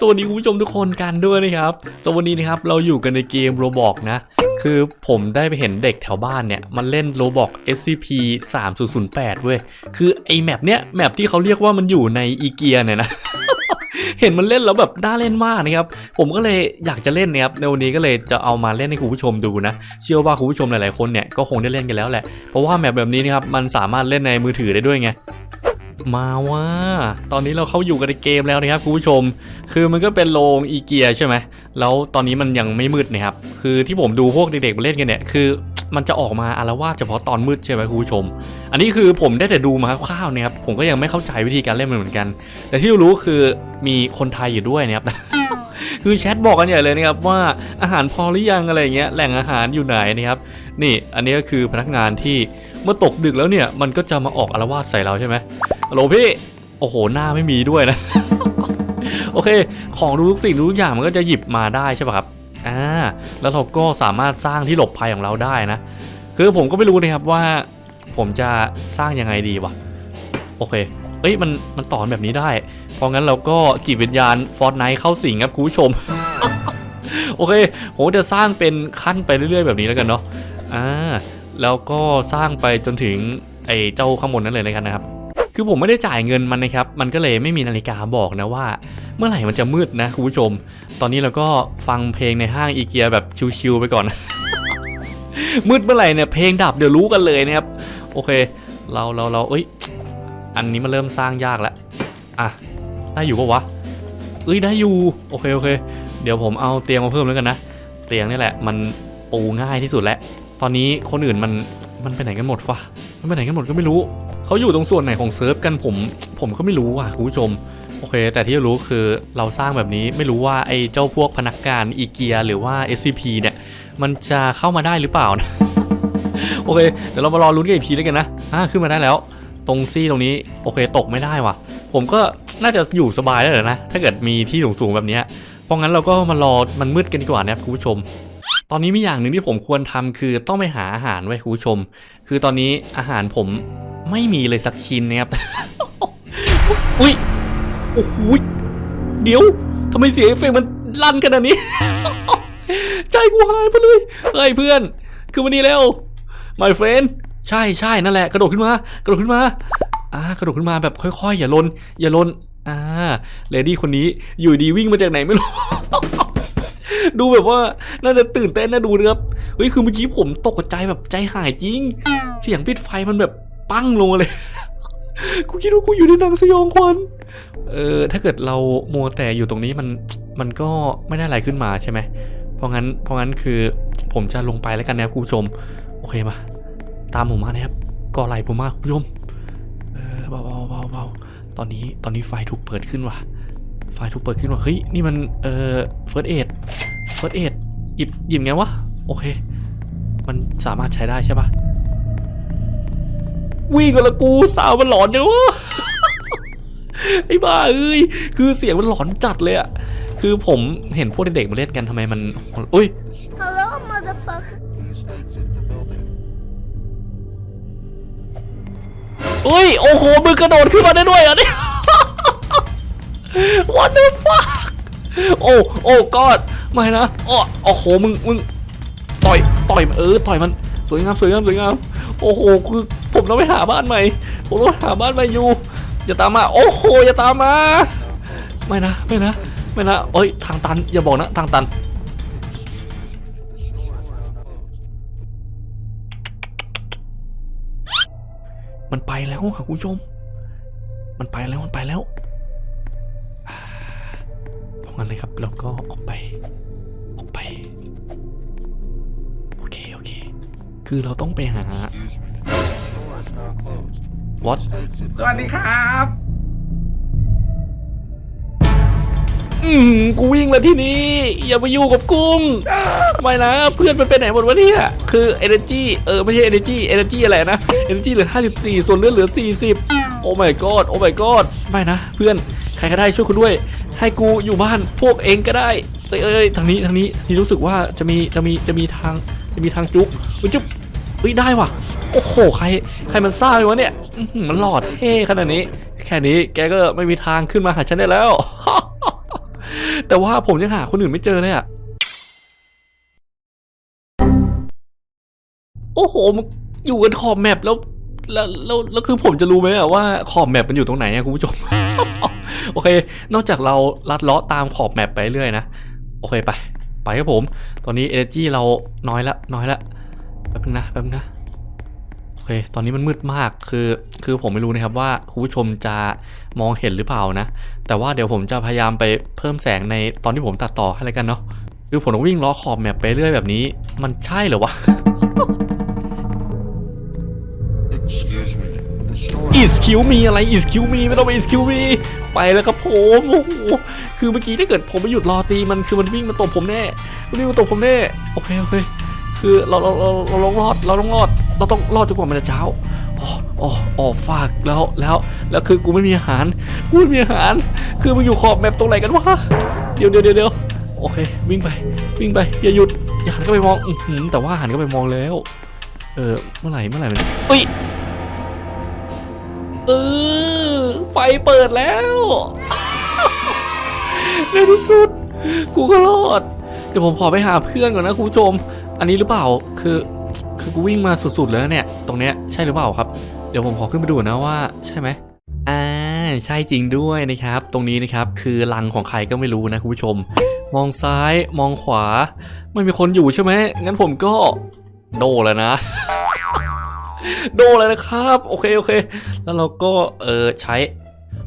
สวัสดีคุณผู้ชมทุกคนกันด้วยนะครับสวัสดีนะครับเราอยู่กันในเกม Roblox นะ คือผมได้ไปเห็นเด็กแถวบ้านเนี่ย มันเล่น Roblox SCP 3008เว้ย คือไอแมปเนี้ยแมปที่เขาเรียกว่ามันอยู่ในอีเกียเนี่ยนะ เห็นมันเล่นแล้วแบบน่าเล่นมากนะครับ ผมก็เลยอยากจะเล่นนะครับในวันนี้ก็เลยจะเอามาเล่นให้คุณผู้ชมดูนะ เชื่อว่าคุณผู้ชมหลายๆคนเนี่ยก็คงได้เล่นกันแล้วแหละ เพราะว่าแมปแบบนี้นะครับมันสามารถเล่นในมือถือได้ด้วยไง มาว่า ตอนนี้เราเข้าอยู่กันในเกมแล้วนะครับคุณผู้ชม คือมันก็เป็นโรงอีเกียใช่ไหมแล้วตอนนี้มันยังไม่มืดนะครับ คือที่ผมดูพวกเด็กๆมาเล่นกันเนี่ยคือมันจะออกมาอารวาสเฉพาะตอนมืดใช่ไหมคุณผู้ชม อันนี้คือผมได้แต่ดูมาคร่าวๆนะครับ ผมก็ยังไม่เข้าใจวิธีการเล่นมันเหมือนกัน แต่ที่รู้คือมีคนไทยอยู่ด้วยนะครับ คือแชทบอกกันใหญ่เลยนะครับว่าอาหารพอหรือยังอะไรเงี้ย แหล่งอาหารอยู่ไหนนะครับ นี่อันนี้ก็คือพนักงานที่ เมื่อตกดึกแล้วเนี่ยมันก็จะมาออกอารวาสใส่เราใช่ไหมฮัลโหลพี่ โอ้โหหน้าไม่มีด้วยนะ โอเค ของทุกสิ่งทุกอย่างมันก็จะหยิบมาได้ใช่ป่ะครับอ่าแล้วเราก็สามารถสร้างที่หลบภัยของเราได้นะ คือผมก็ไม่รู้นะครับว่า ผมจะสร้างยังไงดีวะโอเคเอ้ยมันมันต่อแบบนี้ได้ เพราะงั้นเราก็จิตวิญญาณฟอร์ n ไนท์เข้าสิงครับคุณผู้ชม โอเคผมจะสร้างเป็นขั้นไปเรื่อยๆแบบนี้แล้วกันเนาะ อ่า แล้วก็สร้างไปจนถึงไอ้เจ้าข้างบนนั้นเลยเลยกันนะครับ คือผมไม่ได้จ่ายเงินมันนะครับ มันก็เลยไม่มีนาฬิกาบอกนะว่า เมื่อไหร่มันจะมืดนะคุณผู้ชม ตอนนี้เราก็ฟังเพลงในห้างอีเกียแบบชิวๆไปก่อน มืดเมื่อไหร่เนี่ยเพลงดับเดี๋ยวรู้กันเลยนะครับ โอเค เราเราเราเอ้ย อันนี้มันเริ่มสร้างยากแล้ว อะ ได้อยู่ปะวะเอ้ยได้อยู่ โอเคโอเค เดี๋ยวผมเอาเตียงมาเพิ่มแล้วกันนะ เตียงนี่แหละ มันปูง่ายที่สุดแล้ว ตอนนี้คนอื่นมันมันไปไหนกันหมดฟะมันไปไหนกันหมดก็ไม่รู้ เขาอยู่ตรงส่วนไหนของเซิร์ฟกันผม ผมก็ไม่รู้ว่ะคุณผู้ชม โอเค แต่ที่รู้คือเราสร้างแบบนี้ไม่รู้ว่าไอ้เจ้าพวกพนักงานอีเกียหรือว่า SCP เนี่ย มันจะเข้ามาได้หรือเปล่านะ โอเค เดี๋ยวเรามารอลุ้นกันอีกทีแล้วกันนะ อ่าขึ้นมาได้แล้ว ตรงซี่ตรงนี้โอเคตกไม่ได้ว่ะ ผมก็น่าจะอยู่สบายได้เลยนะ ถ้าเกิดมีที่สูงๆแบบนี้เพราะงั้นเราก็มารอมันมืดกันดีกว่านะครับคุณผู้ชม ตอนนี้มีอย่างหนึ่งที่ผมควรทำคือต้องไปหาอาหารไว้คุณผู้ชม คือตอนนี้อาหารผมไม่มีเลยสักชิ้นนะครับอุ้ยโอ้โหเดี๋ยวทำไมเสียงเอฟเฟกมันลั่นขนาดนี้ ใจกูหายไปเลยเฮ้ยเพื่อน คือวันนี้แล้ว my friend ใช่ใช่นั่นแหละ กระโดดขึ้นมากระโดดขึ้นมาอ่ากระโดดขึ้นมาแบบค่อยๆ อย่าลน อย่าลนอ่าเลดี้คนนี้อยู่ดีวิ่งมาจากไหนไม่รู้ ดูแบบว่าน่าจะตื่นเต้นน่าดูนะครับเฮ้ยคือเมื่อกี้ผมตกใจแบบใจหายจริง เสียงปิดไฟมันแบบปั้งลงเลยกูคิดว่ากูอยู่ในหนังสยองขวัญเออถ้าเกิดเรามัวแต่อยู่ตรงนี้มันมันก็ไม่ได้อะไรขึ้นมาใช่ไหมเพราะงั้นเพราะงั้นคือผมจะลงไปแล้วกันนะครับคุณผู้ชม โอเคมาตามผมมานะครับก่อไหลผมมาคุณผู้ชมเออเบาเบาเบาเบาตอนนี้ตอนนี้ไฟถูกเปิดขึ้นว่ะไฟถูกเปิดขึ้นว่ะเฮ้ยนี่มันเอ่อเฟิร์สเอ็ด เฟิร์สเอ็ดหยิบหยิบไงวะ โอเค มันสามารถใช้ได้ใช่ปะวิ่งกันละกูสาวมันหลอนเนี่ยวะไอ้บ้าเอ้ยคือเสียงมันหลอนจัดเลยอะคือผมเห็นพวกเด็กๆมาเล่นกันทำไมมันอุ้ย Hello, motherfucker. อุ้ยโอ้โหมึงกระโดดขึ้นมาได้ด้วยเหรอเนี่ย What the fuck โอ้โอ้กอด ไม่นะโอ้โอ้โหมึงมึงต่อยต่อยเออต่อยมันสวยงามสวยงามสวยงามโอ้โหคือผมต้องไปหาบ้านใหม่ผมต้องหาบ้านใหม่อยู่อย่าตามมา โอ้โหอย่าตามมา ไม่นะไม่นะไม่นะเอ้ยทางตันอย่าบอกนะทางตันมันไปแล้วค่ะคุณผู้ชม มันไปแล้ว มันไปแล้ว เพราะงั้นเลยครับเราก็ออกไป ออกไป โอเค โอเค คือเราต้องไปหา what สวัสดีครับอืมกูวิ่งแล้วที่นี่อย่ามาอยู่กับกุ้งทำไมนะเพื่อนมันไปไหนหมดวะเนี่ยคือ energy เออไม่ใช่ energy energy อะไรนะ energy เหลือ 54 ส่วนเลือดเหลือ 40 โอ้ my god โอ้ my god ไม่นะ เพื่อนใครก็ได้ช่วยกูด้วย ให้กูอยู่บ้านพวกเองก็ได้เอ้ยเอ้ยทางนี้ทางนี้ที่รู้สึกว่าจะมีจะมีจะมีทางจะมีทางจุ๊บเฮ้ยจุ๊บเฮ้ยได้ว่ะโอ้โหใครใครมันซ่าเลยวะเนี่ยมันหลอดเท่ขนาดนี้ แค่นี้แกก็ไม่มีทางขึ้นมาหาฉันได้แล้ว แต่ว่าผมยังหาคนอื่นไม่เจอเลยอะโอ้โหมันอยู่กันขอบแมปแล้วแล้วแล้วแล้วคือผมจะรู้ไหมอะว่าขอบแมปมันอยู่ตรงไหนอะคุณผู้ชม โอเค นอกจากเราลัดเลาะตามขอบแมปไปเรื่อยนะ โอเคไป ไปครับผม ตอนนี้ energy เราน้อยละน้อยละแป๊บนึงนะแป๊บนึงนะโอเค ตอนนี้มันมืดมากคือคือผมไม่รู้นะครับว่าคุณผู้ชมจะมองเห็นหรือเปล่านะ แต่ว่าเดี๋ยวผมจะพยายามไปเพิ่มแสงในตอนที่ผมตัดต่อให้แล้วกันเนาะคือผมวิ่งล้อขอบแมปไปเรื่อยแบบนี้ มันใช่เหรอวะ อิสคิวมีอะไรอิสคิวมีไม่ต้องไปอิสคิวมีไปแล้วครับผมโอ้โหคือเมื่อกี้ถ้าเกิดผมไปหยุดรอตีมันคือมันวิ่งมาตบผมแน่วิ่งมาตบผมแน่โอเคโอเคคือเราเราเราเราต้องรอดเราต้องรอดเราต้องรอดจนกว่ามันจะเช้าอ๋ออ๋ออ๋อฝากแล้วแล้วแล้วคือกูไม่มีอาหารกูไม่มีอาหาร คือมันอยู่ขอบแมปตรงไหนกันวะเดี๋ยวเดี๋ยวเดี๋ยวโอเค วิ่งไปวิ่งไปอย่าหยุดอย่าหันก็ไปมองอือหือแต่ว่าหันก็ไปมองแล้ว เออเมื่อไหร่เมื่อไหร่มันเอ้ย เออไฟเปิดแล้วในที่สุด กูก็รอด เดี๋ยวผมขอไปหาเพื่อนก่อนนะคุณผู้ชม อันนี้หรือเปล่าคือคือกูวิ่งมาสุดๆแล้วเนี่ย ตรงเนี้ยใช่หรือเปล่าครับ เดี๋ยวผมขอขึ้นไปดูนะว่าใช่ไหมอ่าใช่จริงด้วยนะครับ ตรงนี้นะครับคือรังของใครก็ไม่รู้นะคุณผู้ชม มองซ้ายมองขวา ไม่มีคนอยู่ใช่ไหมงั้นผมก็โดแล้วนะ โดเลยนะครับ โอเคโอเค แล้วเราก็เออใช้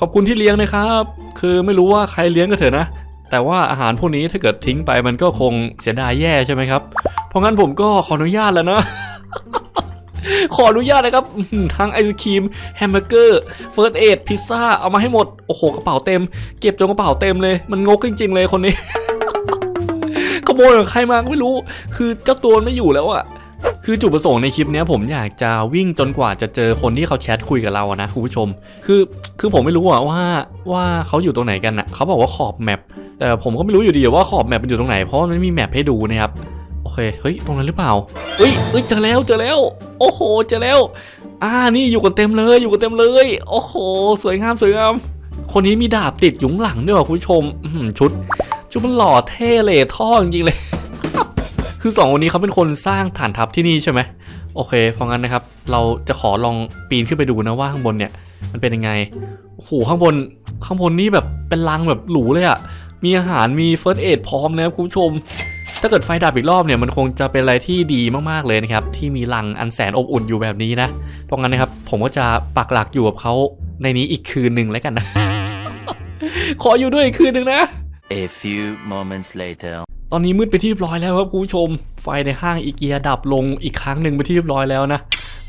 ขอบคุณที่เลี้ยงนะครับ คือไม่รู้ว่าใครเลี้ยงก็เถอะนะ แต่ว่าอาหารพวกนี้ถ้าเกิดทิ้งไปมันก็คงเสียดายแย่ใช่ไหมครับ เพราะงั้นผมก็ขออนุญาตแล้วนะขออนุญาตนะครับทั้งไอศครีมแฮมเบอร์เกอร์เฟิร์สเอดพิซซ่าเอามาให้หมด โอ้โหกระเป๋าเต็ม เก็บจนกระเป๋าเต็มเลย มันงกจริง ๆ เลยคนนี้ ขโมยของใครมาก็ไม่รู้ คือเจ้าตัวไม่อยู่แล้วอะ คือจุดประสงค์ในคลิปเนี้ยผมอยากจะวิ่งจนกว่าจะเจอคนที่เขาแชทคุยกับเราอะนะคุณผู้ชม คือคือผมไม่รู้อะว่าว่าเขาอยู่ตรงไหนกันอะเขาบอกว่าขอบแมปแต่ผมก็ไม่รู้อยู่ดีว่าขอบแมปมันอยู่ตรงไหนเพราะมันไม่มีแมปให้ดูนะครับโอเคเฮ้ยตรงนั้นหรือเปล่าเฮ้ยเฮ้ยเจอแล้วเจอแล้ว โอ้โหเจอแล้ว อ่านี่อยู่กันเต็มเลยอยู่กันเต็มเลย โอ้โห สวยงามสวยงามคนนี้มีดาบติดอยู่ข้งหลังด้วยว่ะคุณผู้ชมชุดชุดมันหล่อเท่เลยท่อจริงเลย คือสองคนนี้เขาเป็นคนสร้างฐานทัพที่นี่ใช่ไหมโอเคเพราะงั้นนะครับ เราจะขอลองปีนขึ้นไปดูนะว่าข้างบนเนี่ย มันเป็นยังไงโอ้โหข้างบนข้างบนนี่แบบเป็นรังแบบหรูเลยอะมีอาหารมีเฟิร์สเอดพร้อมนะครับคุณผู้ชม ถ้าเกิดไฟดับอีกรอบเนี่ยมันคงจะเป็นอะไรที่ดีมากๆเลยนะครับ ที่มีรังอันแสนอบอุ่นอยู่แบบนี้นะเพราะงั้นนะครับ ผมก็จะปักหลักอยู่กับเขาในนี้อีกคืนหนึ่งแล้วกันนะขออยู่ด้วยอีกคืนหนึ่งนะ A few moments later. ตอนนี้มืดไปที่เรียบร้อยแล้วครับคุณผู้ชม ไฟในห้างอีเกียดับลงอีกครั้งหนึ่งไปที่เรียบร้อยแล้วนะ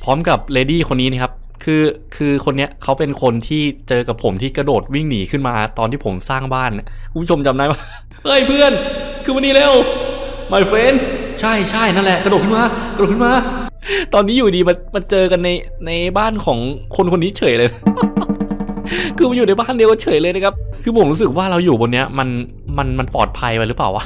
พร้อมกับเลดี้คนนี้นะครับคือคือคนเนี้ยเขาเป็นคนที่เจอกับผมที่กระโดดวิ่งหนีขึ้นมาตอนที่ผมสร้างบ้านคุณผู้ชมจำได้ปะเฮ้ยเพื่อน คือวันนี้เร็ว my friend ใช่ใช่นั่นแหละกระโดดขึ้นมากระโดดขึ้นมา ตอนนี้อยู่ดีมามาเจอกันในในบ้านของคนคนนี้เฉยเลย คือมาอยู่ในบ้านเดียวกันเฉยเลยนะครับ คือผมรู้สึกว่าเราอยู่บนเนี้ยมันมันมันปลอดภัยไปหรือเปล่าวะ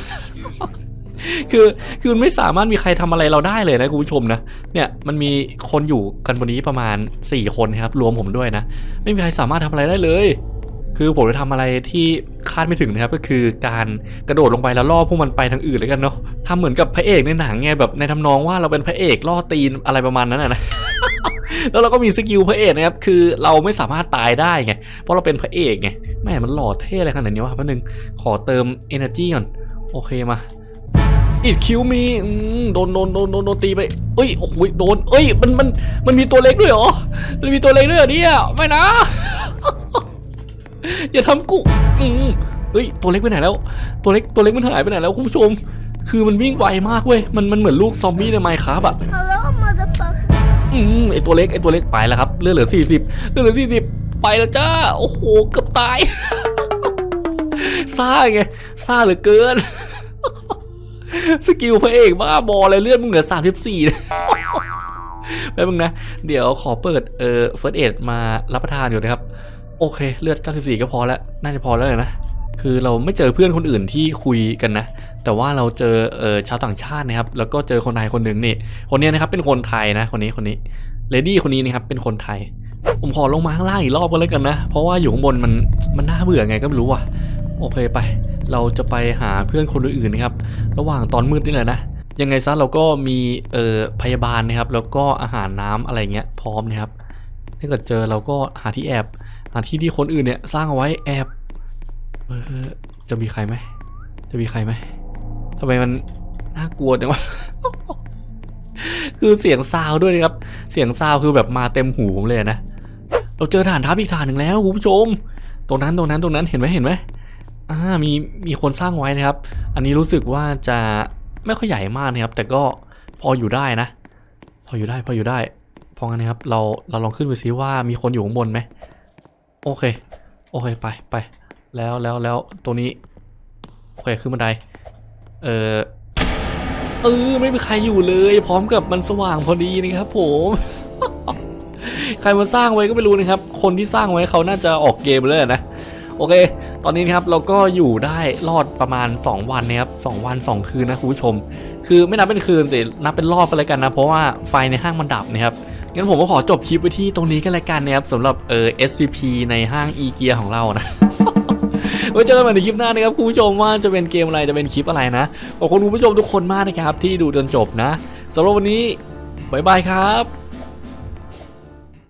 คือคือมันไม่สามารถมีใครทำอะไรเราได้เลยนะคุณผู้ชมนะเนี่ยมันมีคนอยู่กันบนนี้ประมาณ 4 คนครับ รวมผมด้วยนะ ไม่มีใครสามารถทำอะไรได้เลย คือผมจะทำอะไรที่คาดไม่ถึงนะครับ ก็คือการกระโดดลงไปแล้วล่อพวกมันไปทางอื่นเลยกันเนาะทำเหมือนกับพระเอกในหนังไงแบบในทำนองว่าเราเป็นพระเอกล่อตีนอะไรประมาณนั้นนะนะแล้วเราก็มีสกิลพระเอกนะครับ คือเราไม่สามารถตายได้ไง เพราะเราเป็นพระเอกไง แม่มันหล่อเท่อะไรขนาดนี้วะแป๊บนึง ขอเติม energy ก่อน โอเคมาอิดคิวมีโดนโดนโดนโดนโดนตีไปเอ้ย โอ้โหโดน เอ้ย มัน มัน มันมีตัวเล็กด้วยเหรอ มันมีตัวเล็กด้วยเหรอเนี่ย ไม่นะ อย่าทำกูอืมเฮ้ยตัวเล็กไปไหนแล้ว ตัวเล็กตัวเล็กมันหายไปไหนแล้วคุณผู้ชม คือมันวิ่งไวมากเว้ยมันมันเหมือนลูกซอมบี้ในไมค์ครับอะ Hello, motherfucker. อืมไอตัวเล็กไอตัวเล็กไปแล้วครับเลือดเหลือสี่สิบเลือดเหลือสี่สิบไปแล้วจ้าโอ้โหเกือบตาย ซ่าไงซ่าเหลือเกิน สกิลพระเอกบ้าบอเลยเลือดมึงเหลือสามสิบสี่แป๊บนึงนะ เดี๋ยวขอเปิดเอ่อเฟิร์สเอมารับประทานอยู่นะครับ โอเค เลือด 94 ก็พอแล้ว น่าจะพอแล้วเลยนะ คือเราไม่เจอเพื่อนคนอื่นที่คุยกันนะ แต่ว่าเราเจอเออชาวต่างชาตินะครับ แล้วก็เจอคนไทยคนหนึ่งนี่ คนนี้นะครับเป็นคนไทยนะ คนนี้คนนี้ เลดี้คนนี้นะครับเป็นคนไทย ผมขอลงมาข้างล่างอีกรอบก็แล้วกันนะ เพราะว่าอยู่ข้างบนมันมันน่าเบื่อไงก็ไม่รู้ว่ะ โอเคไป เราจะไปหาเพื่อนคนอื่นนะครับ ระหว่างตอนมืดนี่แหละนะ ยังไงซะเราก็มีเอ่อพยาบาลนะครับ แล้วก็อาหารน้ำอะไรเงี้ยพร้อมนะครับ ถ้าเกิดเจอเราก็หาที่แอบ หาที่ที่คนอื่นเนี่ยสร้างเอาไว้แอบเออจะมีใครไหมจะมีใครไหมทำไมมันน่ากลัวจังวะคือเสียงซาวด้วยนะครับ เสียงซาวคือแบบมาเต็มหูผมเลยนะ เราเจอฐานทัพอีกฐานหนึ่งแล้วคุณผู้ชม ตรงนั้นตรงนั้นตรงนั้นเห็นไหมเห็นไหมอ่ามีมีคนสร้างไว้นะครับ อันนี้รู้สึกว่าจะไม่ค่อยใหญ่มากนะครับ แต่ก็พออยู่ได้นะ พออยู่ได้พออยู่ได้พราะงั้นนะครับ เราเราลองขึ้นไปซิว่ามีคนอยู่ข้างบนไหม โอเค โอเค ไปไป แล้วแล้วแล้วตรงนี้ โอเค ขึ้นบันได เออเออไม่มีใครอยู่เลย พร้อมกับมันสว่างพอดีนะครับผม ใครมาสร้างไว้ก็ไม่รู้นะครับ คนที่สร้างไว้เขาน่าจะออกเกมเลยนะ โอเค ตอนนี้นะครับเราก็อยู่ได้รอดประมาณ 2 วันนะครับ2วัน 2 คืนนะคุณผู้ชม คือไม่นับเป็นคืนสิ นับเป็นรอบไปเลยกันนะ เพราะว่าไฟในห้างมันดับนะครับ งั้นผมก็ขอจบคลิปไว้ที่ตรงนี้กันเลยกันนะครับสำหรับเออ SCP ในห้างอีเกียของเรานะไว้เจอกันใหม่ในคลิปหน้านะครับคุณผู้ชมว่าจะเป็นเกมอะไรจะเป็นคลิปอะไรนะขอบคุณคุณผู้ชมทุกคนมากนะครับที่ดูจนจบนะสำหรับวันนี้บ๊ายบายครับ